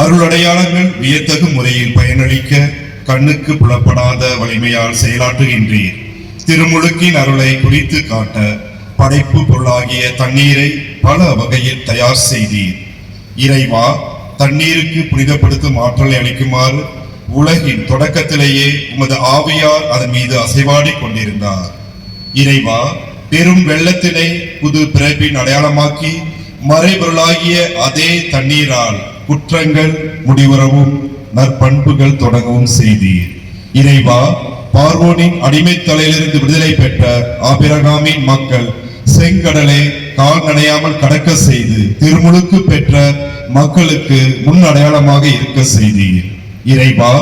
அருளடையாளங்கள் வியத்தகு முறையில் பயனளிக்க கண்ணுக்கு புலப்படாத வலிமையால் செயலாற்றுகின்றீர். திருமுழுக்கின் அருளை குறித்து காட்ட படைப்பு பொருளாகிய தண்ணீரை பல வகையில் தயார் செய்தீர். இறைவா தண்ணீருக்கு புனிதப்படுத்தும் ஆற்றலை அளிக்குமாறு உலகின் தொடக்கத்திலேயே உமது ஆவியார் அதன் மீது அசைவாடி கொண்டிருந்தார். இறைவா பெரும் வெள்ளத்தினை புது பிறப்பின் அடையாளமாக்கி மறைபொருளாகிய அதே தண்ணீரால் குற்றங்கள் முடிவரவும் நற்பண்புகள் தொடங்கவும் செய்தீர். இறைவா பார்வோனின் அடிமை தலையிலிருந்து விடுதலை பெற்ற ஆபிரகாமின் மக்கள் செங்கடலை கால் நடையாமல் கடக்க செய்து திருமுழுக்கு பெற்ற மக்களுக்கு முன் அடையாளமாக இருக்க செய்தீர். இறைவா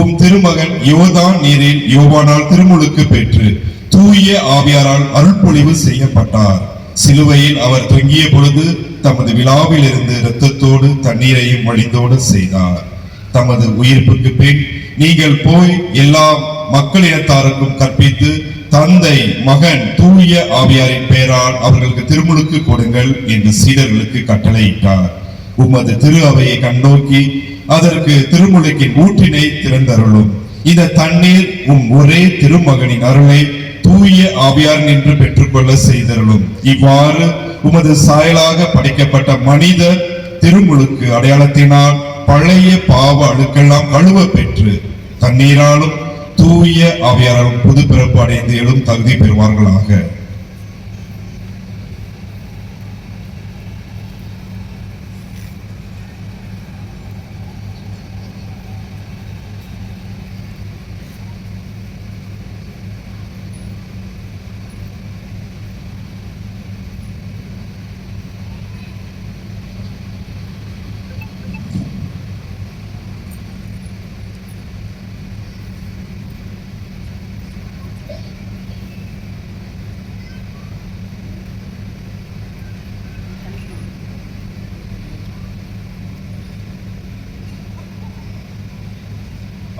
உம் திருமகன் யோதான் நீரில் யோவானால் திருமுழுக்கு பெற்று தூய ஆவியாரால் அருள்பொழிவு செய்யப்பட்டார். சிலுவையில் அவர் தொங்கிய பொழுது தமது விழாவில் இருந்து இரத்தத்தோடு தண்ணீரையும் வழிந்தோடு செய்தார். தமது உயிர்ப்புக்கு பின் நீங்கள் போய் எல்லா மக்களினத்தாருக்கும் கற்பித்து தந்தை மகன் தூய ஆவியாரின் பெயரால் அவர்களுக்கு திருமுழுக்கு கொடுங்கள் என்று சீடர்களுக்கு கட்டளையிட்டார். உமது திரு அவையை கண்ணோக்கி அதற்கு திருமுழுக்கின் ஊற்றினை திறந்தருளும். இந்த தண்ணீர் உம் ஒரே திருமகனின் அருளை தூய ஆவியார் நின்று பெற்றுக்கொள்ள செய்தருளும். இவ்வாறு உமது சாயலாக படைக்கப்பட்ட மனிதர் திருமுழுக்கு அடையாளத்தினால் பழைய பாவ அழுக்கெல்லாம் கழுவ பெற்று தண்ணீராலும் தூய ஆவியாராலும் புது பிறப்பு அடைந்து எழும் தகுதி பெறுவார்களாக.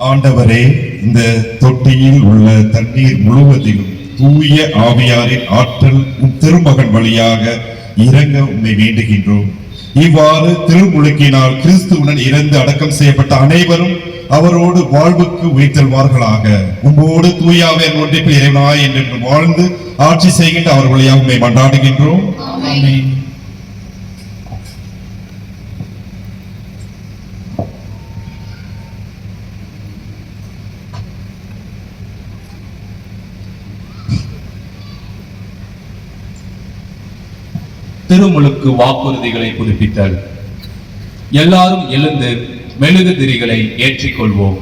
ஆண்டவரே இந்த தொட்டியில் உள்ள தண்ணீர் முழுவதிலும் தூய ஆவியாரின் ஆற்றல் திருமகன் வழியாக இறங்க உண்மை வேண்டுகின்றோம். இவ்வாறு திருமுழுக்கினால் கிறிஸ்துவுடன் இறந்து அடக்கம் செய்யப்பட்ட அனைவரும் அவரோடு வாழ்வுக்கு உயிர்த்தெழுவார்களாக. உம்மோடு தூயாவே ஒன்றிப்பில் இறைவனாய் என்று வாழ்ந்து ஆட்சி செய்கின்ற அவர் வழியாக உண்மை மன்றாடுகின்றோம். திருமுழுக்கு வாக்குறுதிகளை புதுப்பித்தல். எல்லாரும் எழுந்து மெழுகு திரிகளை ஏற்றிக்கொள்வோம்.